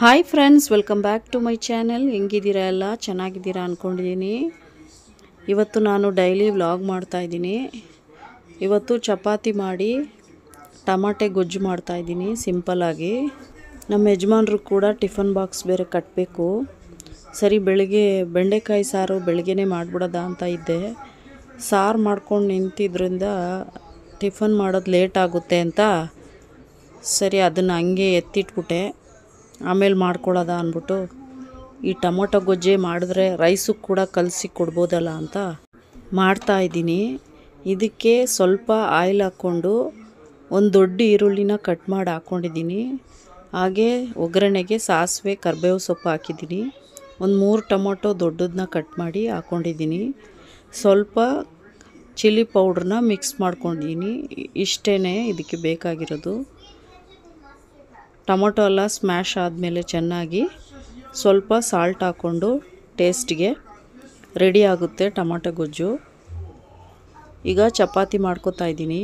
Hi friends welcome back to my channel ಹೆಂಗಿದ್ದೀರಾ ಎಲ್ಲ? ಚೆನ್ನಾಗಿದ್ದೀರಾ ಅಂದ್ಕೊಂಡಿದ್ದೀನಿ ಇವತ್ತು ನಾನು ಡೈಲಿ ವ್ಲಾಗ್ ಮಾಡ್ತಾಯಿದ್ದೀನಿ ಇವತ್ತು ಚಪಾತಿ ಮಾಡಿ ಟಮಾಟೆ ಗೊಜ್ಜು ಮಾಡ್ತಾಯಿದ್ದೀನಿ ಸಿಂಪಲ್ಲಾಗಿ ನಮ್ಮ ಯಜಮಾನ್ರು ಕೂಡ ಟಿಫನ್ ಬಾಕ್ಸ್ ಬೇರೆ ಕಟ್ಟಬೇಕು ಸರಿ, ಬೆಳಿಗ್ಗೆ ಬೆಂಡೆಕಾಯಿ ಸಾರು ಬೆಳಗ್ಗೆನೇ ಮಾಡಿಬಿಡೋದ ಅಂತ ಇದ್ದೆ. ಸಾರು ಮಾಡ್ಕೊಂಡು ನಿಂತಿದ್ರಿಂದ ಟಿಫನ್ ಮಾಡೋದು ಲೇಟ್ ಆಗುತ್ತೆ ಅಂತ ಸರಿ, ಅದನ್ನು ಹಂಗೆ ಎತ್ತಿಟ್ಬಿಟ್ಟೆ. ಆಮೇಲೆ ಮಾಡ್ಕೊಳ್ಳೋದ ಅಂದ್ಬಿಟ್ಟು ಈ ಟೊಮೊಟೊ ಗೊಜ್ಜೆ ಮಾಡಿದ್ರೆ ರೈಸು ಕೂಡ ಕಲಸಿ ಕೊಡ್ಬೋದಲ್ಲ ಅಂತ ಮಾಡ್ತಾ ಇದ್ದೀನಿ. ಇದಕ್ಕೆ ಸ್ವಲ್ಪ ಆಯಿಲ್ ಹಾಕ್ಕೊಂಡು ಒಂದು ದೊಡ್ಡ ಈರುಳ್ಳಿನ ಕಟ್ ಮಾಡಿ ಹಾಕ್ಕೊಂಡಿದ್ದೀನಿ ಹಾಗೆ ಒಗ್ಗರಣೆಗೆ ಸಾಸಿವೆ, ಕರ್ಬೇವು ಸೊಪ್ಪು ಹಾಕಿದ್ದೀನಿ. ಒಂದು ಮೂರು ಟೊಮೊಟೊ ದೊಡ್ಡದನ್ನ ಕಟ್ ಮಾಡಿ ಹಾಕ್ಕೊಂಡಿದ್ದೀನಿ ಸ್ವಲ್ಪ ಚಿಲ್ಲಿ ಪೌಡ್ರನ್ನ ಮಿಕ್ಸ್ ಮಾಡ್ಕೊಂಡಿದ್ದೀನಿ. ಇಷ್ಟೇ ಇದಕ್ಕೆ ಬೇಕಾಗಿರೋದು. ಟೊಮೊಟೊ ಎಲ್ಲ ಸ್ಮ್ಯಾಶ್ ಆದಮೇಲೆ ಚೆನ್ನಾಗಿ ಸ್ವಲ್ಪ ಸಾಲ್ಟ್ ಹಾಕ್ಕೊಂಡು ಟೇಸ್ಟ್ಗೆ ರೆಡಿ ಆಗುತ್ತೆ ಟೊಮೊಟೊ ಗೊಜ್ಜು. ಈಗ ಚಪಾತಿ ಮಾಡ್ಕೋತಾ ಇದ್ದೀನಿ.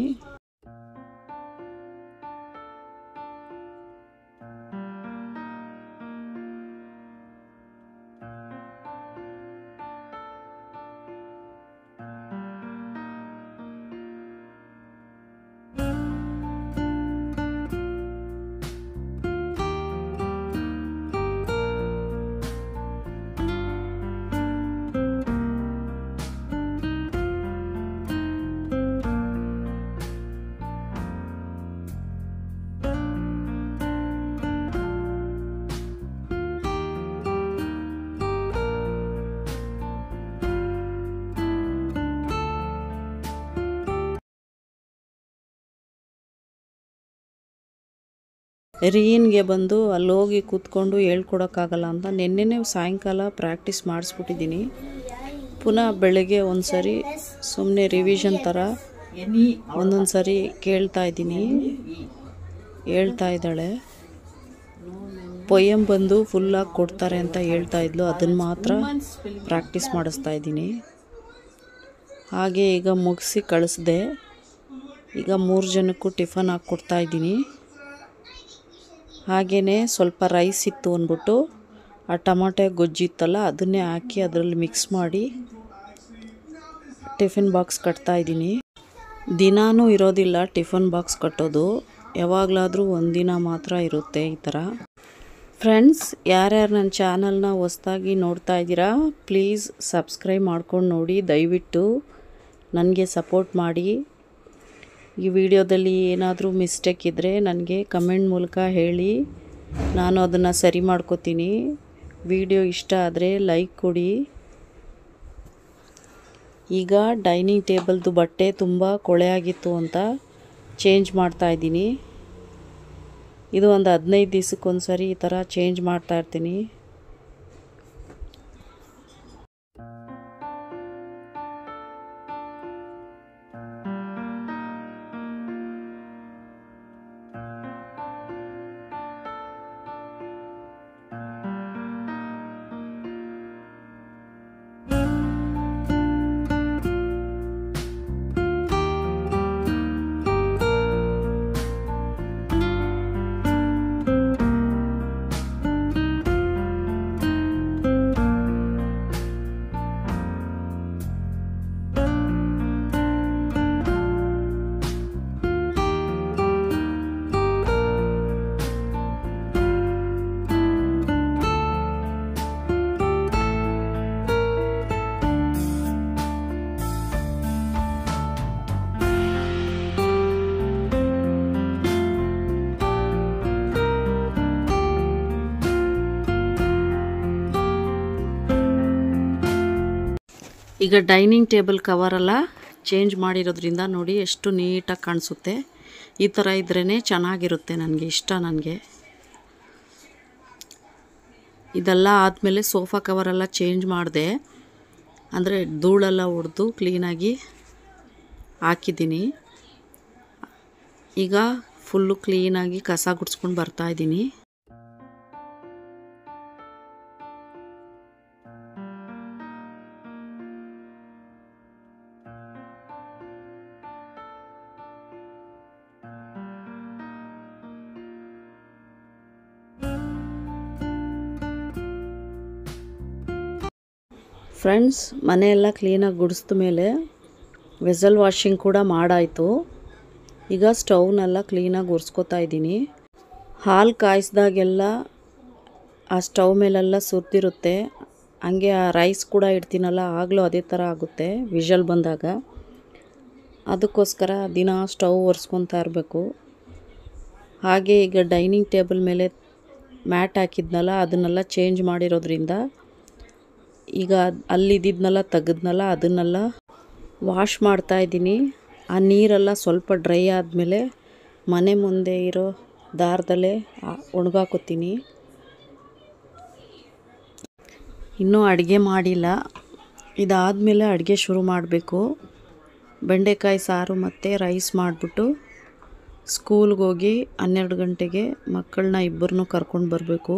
ರೀನ್ಗೆ ಬಂದು ಅಲ್ಲೋಗಿ ಕೂತ್ಕೊಂಡು ಹೇಳ್ಕೊಡೋಕ್ಕಾಗಲ್ಲ ಅಂತ ನಿನ್ನೆನೇ ಸಾಯಂಕಾಲ ಪ್ರಾಕ್ಟೀಸ್ ಮಾಡಿಸ್ಬಿಟ್ಟಿದ್ದೀನಿ. ಪುನಃ ಬೆಳಗ್ಗೆ ಒಂದು ಸರಿ ಸುಮ್ಮನೆ ರಿವಿಷನ್ ಥರ ಒಂದೊಂದು ಸರಿ ಕೇಳ್ತಾ ಇದ್ದೀನಿ. ಹೇಳ್ತಾ ಇದ್ದಾಳೆ. ಪೊಯಮ್ ಬಂದು ಫುಲ್ಲಾಗಿ ಕೊಡ್ತಾರೆ ಅಂತ ಹೇಳ್ತಾ ಇದ್ಲು. ಅದನ್ನು ಮಾತ್ರ ಪ್ರಾಕ್ಟೀಸ್ ಮಾಡಿಸ್ತಾ ಇದ್ದೀನಿ. ಹಾಗೆ ಈಗ ಮುಗಿಸಿ ಕಳಿಸ್ದೆ. ಈಗ ಮೂರು ಜನಕ್ಕೂ ಟಿಫನ್ ಹಾಕಿ ಕೊಡ್ತಾ ಇದ್ದೀನಿ. ಹಾಗೆಯೇ ಸ್ವಲ್ಪ ರೈಸ್ ಇತ್ತು ಅಂದ್ಬಿಟ್ಟು, ಆ ಟೊಮಟೆ ಗೊಜ್ಜಿ ಇತ್ತಲ್ಲ, ಅದನ್ನೇ ಹಾಕಿ ಅದರಲ್ಲಿ ಮಿಕ್ಸ್ ಮಾಡಿ ಟಿಫಿನ್ ಬಾಕ್ಸ್ ಕಟ್ತಾ ಇದ್ದೀನಿ. ದಿನಾನೂ ಇರೋದಿಲ್ಲ ಟಿಫನ್ ಬಾಕ್ಸ್ ಕಟ್ಟೋದು. ಯಾವಾಗಲಾದರೂ ಒಂದಿನ ಮಾತ್ರ ಇರುತ್ತೆ ಈ ಥರ. ಫ್ರೆಂಡ್ಸ್ ಯಾರ್ಯಾರು ನನ್ನ ಚಾನಲ್ನ ಹೊಸ್ದಾಗಿ ನೋಡ್ತಾ ಇದ್ದೀರಾ ಪ್ಲೀಸ್ ಸಬ್ಸ್ಕ್ರೈಬ್ ಮಾಡ್ಕೊಂಡು ನೋಡಿ. ದಯವಿಟ್ಟು ನನಗೆ ಸಪೋರ್ಟ್ ಮಾಡಿ. ಈ ವಿಡಿಯೋದಲ್ಲಿ ಏನಾದರೂ ಮಿಸ್ಟೇಕ್ ಇದ್ದರೆ ನನಗೆ ಕಮೆಂಟ್ ಮೂಲಕ ಹೇಳಿ. ನಾನು ಅದನ್ನು ಸರಿ ಮಾಡ್ಕೋತೀನಿ. ವಿಡಿಯೋ ಇಷ್ಟ ಆದರೆ ಲೈಕ್ ಕೊಡಿ. ಈಗ ಡೈನಿಂಗ್ ಟೇಬಲ್ದು ಬಟ್ಟೆ ತುಂಬ ಕೊಳೆ ಆಗಿತ್ತು ಅಂತ ಚೇಂಜ್ ಮಾಡ್ತಾ ಇದ್ದೀನಿ. ಇದು ಒಂದು ಹದಿನೈದು ದಿವ್ಸಕ್ಕೊಂದು ಸರಿ ಈ ಥರ ಚೇಂಜ್ ಮಾಡ್ತಾ ಈಗ ಡೈನಿಂಗ್ ಟೇಬಲ್ ಕವರೆಲ್ಲ ಚೇಂಜ್ ಮಾಡಿರೋದ್ರಿಂದ ನೋಡಿ ಎಷ್ಟು ನೀಟಾಗಿ ಕಾಣಿಸುತ್ತೆ. ಈ ಥರ ಇದ್ರೇ ಚೆನ್ನಾಗಿರುತ್ತೆ ನನಗೆ, ಇಷ್ಟ ನನಗೆ. ಇದೆಲ್ಲ ಆದಮೇಲೆ ಸೋಫಾ ಕವರೆಲ್ಲ ಚೇಂಜ್ ಮಾಡಿದೆ. ಅಂದರೆ ಧೂಳೆಲ್ಲ ಹೊಡೆದು ಕ್ಲೀನಾಗಿ ಹಾಕಿದ್ದೀನಿ. ಈಗ ಫುಲ್ಲು ಕ್ಲೀನಾಗಿ ಕಸ ಗುಡ್ಸ್ಕೊಂಡು ಬರ್ತಾಯಿದ್ದೀನಿ ಫ್ರೆಂಡ್ಸ್ ಮನೆಯೆಲ್ಲ ಕ್ಲೀನಾಗಿ ಗುಡಿಸಿದ ಮೇಲೆ ವೆಸಲ್ ವಾಷಿಂಗ್ ಕೂಡ ಮಾಡಾಯಿತು. ಈಗ ಸ್ಟೌವ್ನೆಲ್ಲ ಕ್ಲೀನಾಗಿ ಒರೆಸ್ಕೊತಾ ಇದ್ದೀನಿ. ಹಾಲು ಕಾಯಿಸಿದಾಗೆಲ್ಲ ಆ ಸ್ಟವ್ ಮೇಲೆಲ್ಲ ಸುರಿದಿರುತ್ತೆ. ಹಂಗೆ ಆ ರೈಸ್ ಕೂಡ ಇಡ್ತೀನಲ್ಲ, ಆಗಲೂ ಅದೇ ಥರ ಆಗುತ್ತೆ ವಿಷಲ್ ಬಂದಾಗ. ಅದಕ್ಕೋಸ್ಕರ ದಿನ ಸ್ಟವ್ ಒರೆಸ್ಕೊತಾ ಇರಬೇಕು. ಹಾಗೆ ಈಗ ಡೈನಿಂಗ್ ಟೇಬಲ್ ಮೇಲೆ ಮ್ಯಾಟ್ ಹಾಕಿದ್ನಲ್ಲ, ಅದನ್ನೆಲ್ಲ ಚೇಂಜ್ ಮಾಡಿರೋದ್ರಿಂದ ಈಗ ಅಲ್ಲಿದ್ದಿದ್ನೆಲ್ಲ, ತೆಗೆದ್ನಲ್ಲ, ಅದನ್ನೆಲ್ಲ ವಾಶ್ ಮಾಡ್ತಾಯಿದ್ದೀನಿ ಆ ನೀರೆಲ್ಲ ಸ್ವಲ್ಪ ಡ್ರೈ ಆದಮೇಲೆ ಮನೆ ಮುಂದೆ ಇರೋ ದಾರದಲ್ಲೇ ಒಣಗಾಕೋತೀನಿ. ಇನ್ನೂ ಅಡುಗೆ ಮಾಡಿಲ್ಲ. ಇದಾದಮೇಲೆ ಅಡುಗೆ ಶುರು ಮಾಡಬೇಕು. ಬೆಂಡೆಕಾಯಿ ಸಾರು ಮತ್ತು ರೈಸ್ ಮಾಡಿಬಿಟ್ಟು ಸ್ಕೂಲ್ಗೆ ಹೋಗಿ ಹನ್ನೆರಡು ಗಂಟೆಗೆ ಮಕ್ಕಳನ್ನ ಇಬ್ಬರನ್ನೂ ಕರ್ಕೊಂಡು ಬರಬೇಕು.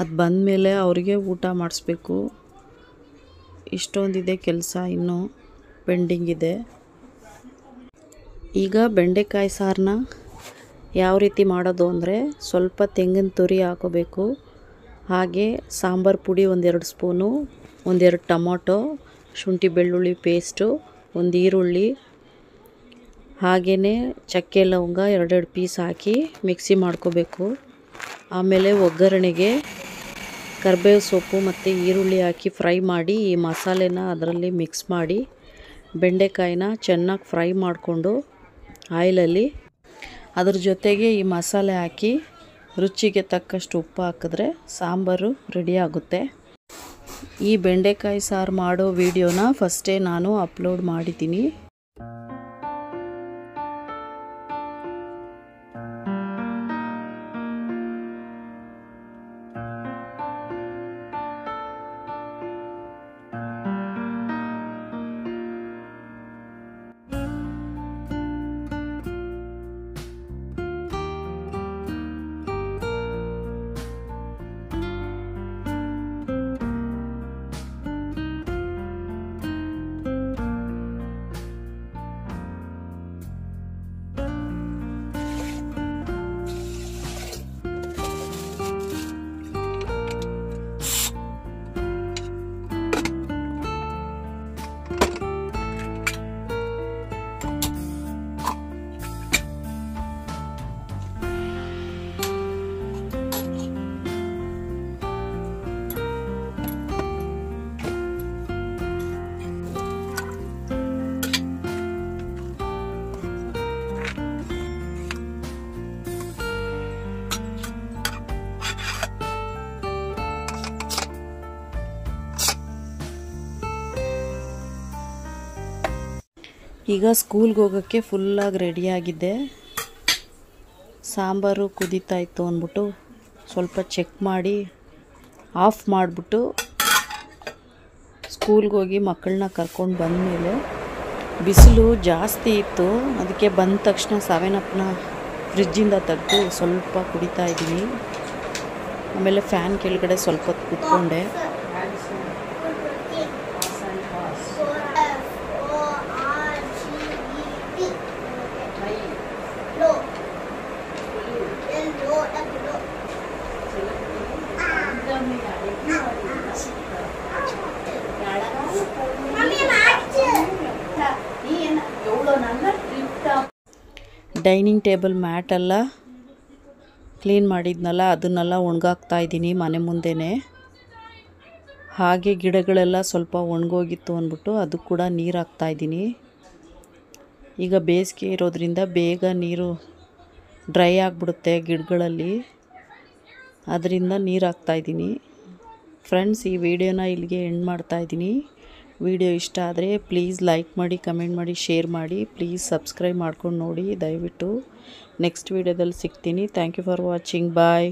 ಅದು ಬಂದಮೇಲೆ ಅವರಿಗೆ ಊಟ ಮಾಡಿಸ್ಬೇಕು. ಇಷ್ಟೊಂದಿದೆ ಕೆಲಸ ಇನ್ನೂ ಪೆಂಡಿಂಗ್ ಇದೆ. ಈಗ ಬೆಂಡೆಕಾಯಿ ಸಾರನ್ನ ಯಾವ ರೀತಿ ಮಾಡೋದು ಅಂದರೆ ಸ್ವಲ್ಪ ತೆಂಗಿನ ತುರಿ ಹಾಕೋಬೇಕು. ಹಾಗೆ ಸಾಂಬಾರು ಪುಡಿ ಒಂದೆರಡು ಸ್ಪೂನು, ಒಂದೆರಡು ಟೊಮೊಟೊ, ಶುಂಠಿ ಬೆಳ್ಳುಳ್ಳಿ ಪೇಸ್ಟು, ಒಂದು ಈರುಳ್ಳಿ ಹಾಗೆಯೇ ಚಕ್ಕೆ ಲವಂಗ ಎರಡೆರಡು ಪೀಸ್ ಹಾಕಿ ಮಿಕ್ಸಿ ಮಾಡ್ಕೋಬೇಕು. ಆಮೇಲೆ ಒಗ್ಗರಣೆಗೆ ಕರಿಬೇವು ಸೊಪ್ಪು ಮತ್ತು ಈರುಳ್ಳಿ ಹಾಕಿ ಫ್ರೈ ಮಾಡಿ, ಈ ಮಸಾಲೆನ ಅದರಲ್ಲಿ ಮಿಕ್ಸ್ ಮಾಡಿ, ಬೆಂಡೆಕಾಯಿನ ಚೆನ್ನಾಗಿ ಫ್ರೈ ಮಾಡಿಕೊಂಡು ಆಯಿಲಲ್ಲಿ ಅದ್ರ ಜೊತೆಗೆ ಈ ಮಸಾಲೆ ಹಾಕಿ ರುಚಿಗೆ ತಕ್ಕಷ್ಟು ಉಪ್ಪು ಹಾಕಿದ್ರೆ ಸಾಂಬಾರು ರೆಡಿ ಆಗುತ್ತೆ. ಈ ಬೆಂಡೆಕಾಯಿ ಸಾರು ಮಾಡೋ ವಿಡಿಯೋನ ಫಸ್ಟೇ ನಾನು ಅಪ್ಲೋಡ್ ಮಾಡಿದ್ದೀನಿ. ಈಗ ಸ್ಕೂಲ್ಗೆ ಹೋಗೋಕ್ಕೆ ಫುಲ್ಲಾಗಿ ರೆಡಿಯಾಗಿದ್ದೆ ಸಾಂಬಾರು ಕುದೀತಾ ಇತ್ತು ಅಂದ್ಬಿಟ್ಟು ಸ್ವಲ್ಪ ಚೆಕ್ ಮಾಡಿ ಆಫ್ ಮಾಡಿಬಿಟ್ಟು ಸ್ಕೂಲ್ಗೆ ಹೋಗಿ ಮಕ್ಕಳನ್ನ ಕರ್ಕೊಂಡು ಬಂದಮೇಲೆ ಬಿಸಿಲು ಜಾಸ್ತಿ ಇತ್ತು. ಅದಕ್ಕೆ ಬಂದ ತಕ್ಷಣ ಸೆವೆನ್ ಅಪ್ನ ಫ್ರಿಜ್ಜಿಂದ ತೆಗೆದು ಸ್ವಲ್ಪ ಕುಡಿತಾ ಇದ್ದೀನಿ. ಆಮೇಲೆ ಫ್ಯಾನ್ ಕೆಳಗಡೆ ಸ್ವಲ್ಪ ಹೊತ್ತು ಕೂತ್ಕೊಂಡೆ. ಡೈನಿಂಗ್ ಟೇಬಲ್ ಮ್ಯಾಟೆಲ್ಲ ಕ್ಲೀನ್ ಮಾಡಿದ್ನಲ್ಲ, ಅದನ್ನೆಲ್ಲ ಒಣಗಾಕ್ತಾ ಇದ್ದೀನಿ ಮನೆ ಮುಂದೆನೇ. ಹಾಗೆ ಗಿಡಗಳೆಲ್ಲ ಸ್ವಲ್ಪ ಒಣಗೋಗಿತ್ತು ಅಂದ್ಬಿಟ್ಟು ಅದು ಕೂಡ ನೀರು ಹಾಕ್ತಾಯಿದ್ದೀನಿ ಈಗ ಬೇಸಿಗೆ ಇರೋದ್ರಿಂದ ಬೇಗ ನೀರು ಡ್ರೈ ಆಗಿಬಿಡುತ್ತೆ ಗಿಡಗಳಲ್ಲಿ. ಅದರಿಂದ ನೀರು ಹಾಕ್ತಾಯಿದ್ದೀನಿ ಫ್ರೆಂಡ್ಸ್, ಈ ವಿಡಿಯೋನ ಇಲ್ಲಿಗೆ ಎಂಡ್ ಮಾಡ್ತಾಯಿದ್ದೀನಿ ವಿಡಿಯೋ ಇಷ್ಟ ಆದರೆ ಪ್ಲೀಸ್ ಲೈಕ್ ಮಾಡಿ, ಕಮೆಂಟ್ ಮಾಡಿ, ಶೇರ್ ಮಾಡಿ. ಪ್ಲೀಸ್ ಸಬ್ಸ್ಕ್ರೈಬ್ ಮಾಡ್ಕೊಂಡು ನೋಡಿ. ದಯವಿಟ್ಟು ನೆಕ್ಸ್ಟ್ ವಿಡಿಯೋದಲ್ಲಿ ಸಿಗ್ತೀನಿ. Thank you for watching. Bye.